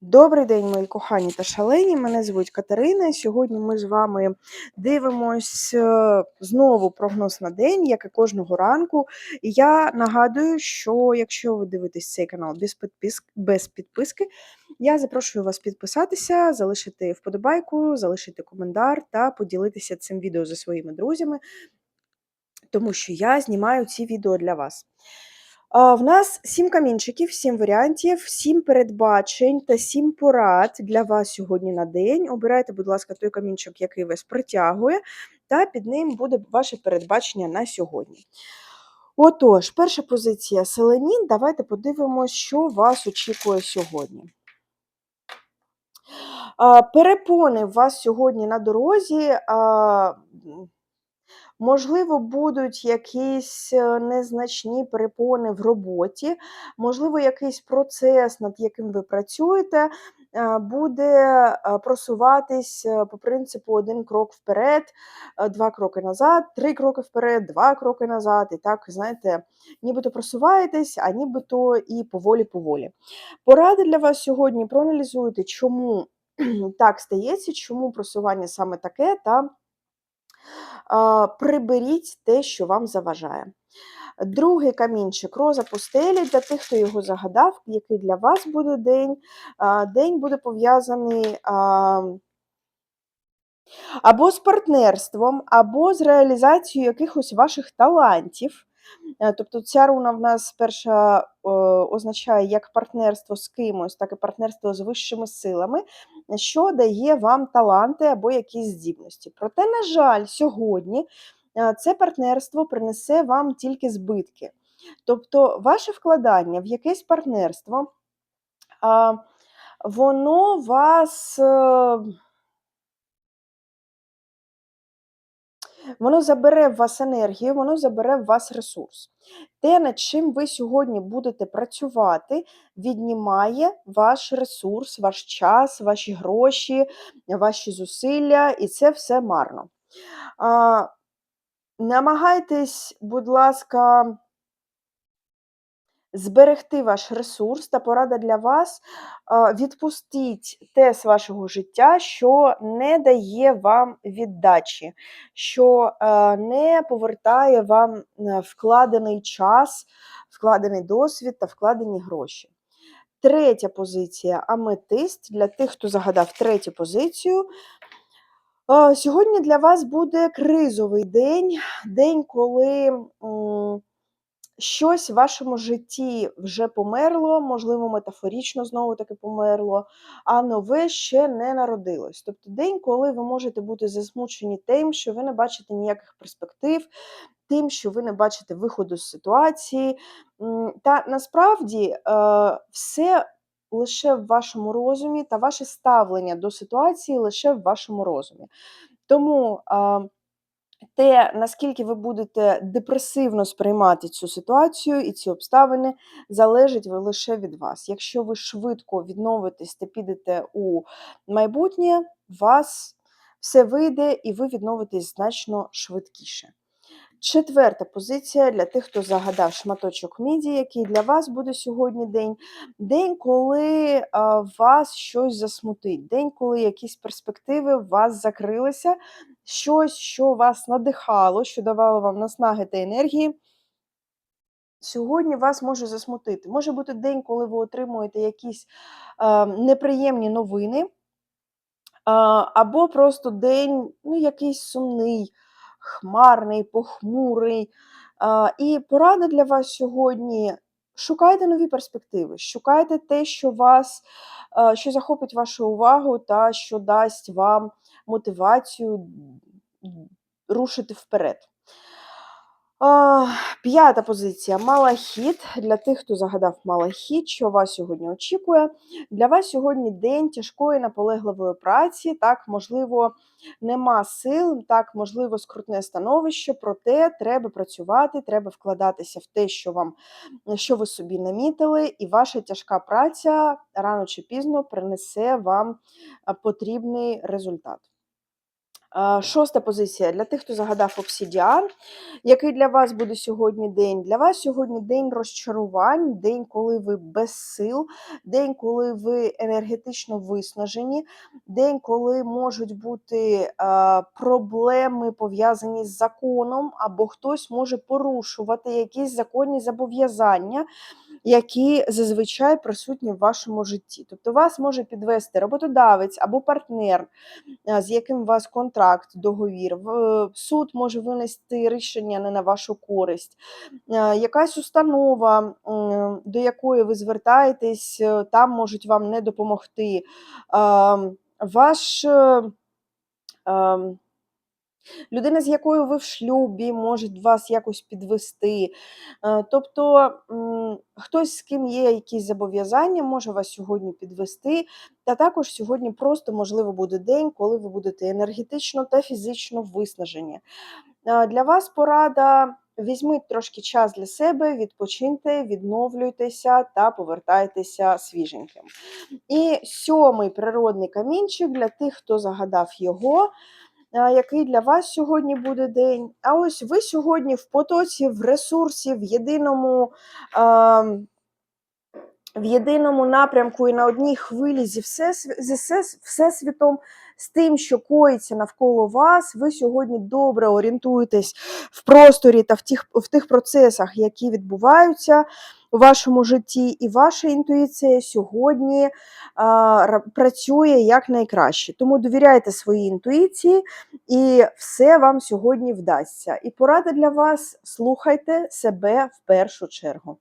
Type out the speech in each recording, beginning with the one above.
Добрий день, мої кохані та шалені. Мене звуть Катерина. Сьогодні ми з вами дивимось е, знову прогноз на день, як і кожного ранку. І я нагадую, що якщо ви дивитесь цей канал без підписки, без підписки, я запрошую вас підписатися, залишити вподобайку, залишити коментар та поділитися цим відео зі своїми друзями, тому що я знімаю ці відео для вас. В нас сім камінчиків, сім варіантів, сім передбачень та сім порад для вас сьогодні на день. Обирайте, будь ласка, той камінчик, який вас притягує, та під ним буде ваше передбачення на сьогодні. Отож, перша позиція селенін. Давайте подивимося, що вас очікує сьогодні. Перепони вас сьогодні на дорозі. Можливо, будуть якісь е, незначні перепони в роботі, можливо, якийсь процес, над яким ви працюєте, е, буде е, просуватись по принципу один крок вперед, два кроки назад, три кроки вперед, два кроки назад. І так, знаєте, нібито просуваєтесь, а нібито і поволі-поволі. Поради для вас сьогодні проаналізуйте, чому так стається, чому просування саме таке. та приберіть те, що вам заважає. Другий камінчик роза пустелі для тих, хто його загадав, який для вас буде день. День буде пов'язаний або з партнерством, або з реалізацією якихось ваших талантів. Е, Тобто ця руна в нас перша означає як партнерство з кимось, так і партнерство з вищими силами, що дає вам таланти або якісь здібності. Проте, на жаль, сьогодні е, це партнерство принесе вам тільки збитки. Тобто, ваше вкладання в якесь партнерство, воно вас. Воно забере в вас енергію, воно забере в вас ресурс. Те, над чим ви сьогодні будете працювати, віднімає ваш ресурс, ваш час, ваші гроші, ваші зусилля, і це все марно. А, намагайтесь, будь ласка, зберегти ваш ресурс та порада для вас. Відпустіть те з вашого життя, що не дає вам віддачі, що е, не повертає вам е, вкладений час, вкладений досвід та вкладені гроші. Третя позиція аметист для тих, хто загадав третю позицію. Сьогодні для вас буде кризовий день, день, коли щось в вашому житті вже померло, можливо, метафорично знову таки померло, а нове ще не народилось. Тобто день, коли ви можете бути засмучені тим, що ви не бачите ніяких перспектив, тим, що ви не бачите виходу з ситуації. Та насправді е, все лише в вашому розумі, та ваше ставлення до ситуації лише в вашому розумі. Тому. а, те, наскільки ви будете депресивно сприймати цю ситуацію і ці обставини, залежить лише від вас. Якщо ви швидко відновитесь та підете у майбутнє, вас все вийде і ви відновитесь значно швидкіше. Четверта позиція для тих, хто загадав шматочок міді, який для вас буде сьогодні день. День, коли вас щось засмутить, день, коли якісь перспективи у вас закрилися, щось, що вас надихало, що давало вам наснаги та енергії. Сьогодні вас може засмутити. Може бути день, коли ви отримуєте якісь а, неприємні новини, а, або просто день, ну, якийсь сумний, хмарний, похмурий. А, І порада для вас сьогодні: шукайте нові перспективи, шукайте те, що вас, що захопить вашу увагу та що дасть вам мотивацію рушити вперед. П'ята позиція малахіт. Для тих, хто загадав малахіт, що вас сьогодні очікує. Для вас сьогодні день тяжкої наполегливої праці. Так, можливо, нема сил, так, можливо, скрутне становище, проте треба працювати, треба вкладатися в те, що вам що ви собі намітили, і ваша тяжка праця рано чи пізно принесе вам потрібний результат. Шоста позиція для тих, хто загадав обсідіан. Який для вас буде сьогодні день? Для вас сьогодні день розчарувань, день, коли ви без сил, день, коли ви енергетично виснажені, день, коли можуть бути проблеми пов'язані з законом, або хтось може порушувати якісь законні зобов'язання, які зазвичай присутні в вашому житті. Тобто вас може підвести роботодавець або партнер, е, з яким у вас контракт, договір. Суд може винести рішення не на вашу користь. Е, Якась установа, до якої ви звертаєтесь, е, там можуть вам не допомогти. Ем, Ваш е, ем, людина, з якою ви в шлюбі, може вас якось підвести. Е, Тобто хтось, з ким є якісь зобов'язання, може вас сьогодні підвести. Та також сьогодні просто, можливо, буде день, коли ви будете енергетично та фізично виснажені. Е, Для вас порада. Візьміть трошки час для себе, відпочиньте, відновлюйтеся та повертайтеся свіженьким. І сьомий природний камінчик для тих, хто загадав його. Який для вас сьогодні буде день? А ось ви сьогодні в потоці, в ресурсі, в єдиному, в єдиному напрямку і на одній хвилі зі, все- Всесвітом, з тим, що коїться навколо вас. Ви сьогодні добре орієнтуєтесь в просторі та в тих, в тих процесах, які відбуваються у вашому житті, і ваша інтуїція сьогодні а, працює як найкраще. Тому довіряйте своїй інтуїції, і все вам сьогодні вдасться. І порада для вас: слухайте себе в першу чергу.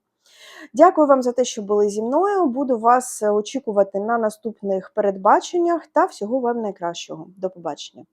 Дякую вам за те, що були зі мною. Буду вас е, очікувати на наступних передбаченнях та всього вам найкращого. До побачення.